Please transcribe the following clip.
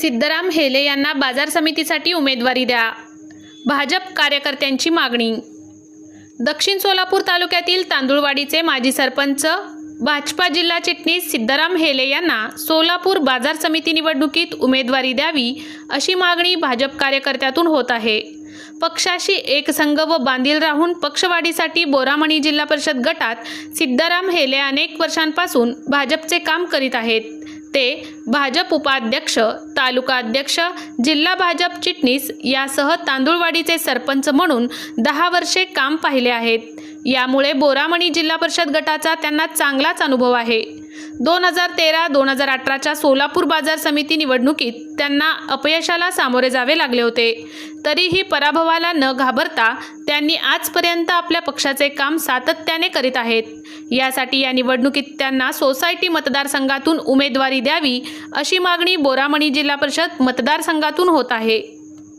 सिद्धराम हेले यांना बाजार समितीसाठी उमेदवारी द्या. भाजप कार्यकर्त्यांची मागणी. दक्षिण सोलापूर तालुक्यातील तांदुळवाडीचे माजी सरपंच भाजपा जिल्हा चिटणीस सिद्धराम हेले यांना सोलापूर बाजार समिती निवडणुकीत उमेदवारी द्यावी अशी मागणी भाजप कार्यकर्त्यातून होत आहे. पक्षाशी एकसंघ व बांधील राहून पक्षवाढीसाठी बोरामणी जिल्हा परिषद गटात सिद्धाराम हेले अनेक वर्षांपासून भाजपचे काम करीत आहेत. ते भाजप उपाध्यक्ष तालुकाध्यक्ष जिल्हा भाजप चिटणीस यासह तांदूळवाडीचे सरपंच म्हणून दहा वर्षे काम पाहिले आहेत. यामुळे बोरामणी जिल्हा परिषद गटाचा त्यांना चांगलाच अनुभव आहे. दोन हजार तेरा दोन हजार अठराच्या सोलापूर बाजार समिती निवडणुकीत त्यांना अपयशाला सामोरे जावे लागले होते. तरीही पराभवाला न घाबरता त्यांनी आजपर्यंत आपल्या पक्षाचे काम सातत्याने करीत आहेत. यासाठी या निवडणुकीत त्यांना सोसायटी मतदारसंघातून उमेदवारी द्यावी अशी मागणी बोरामणी जिल्हा परिषद मतदारसंघातून होत आहे.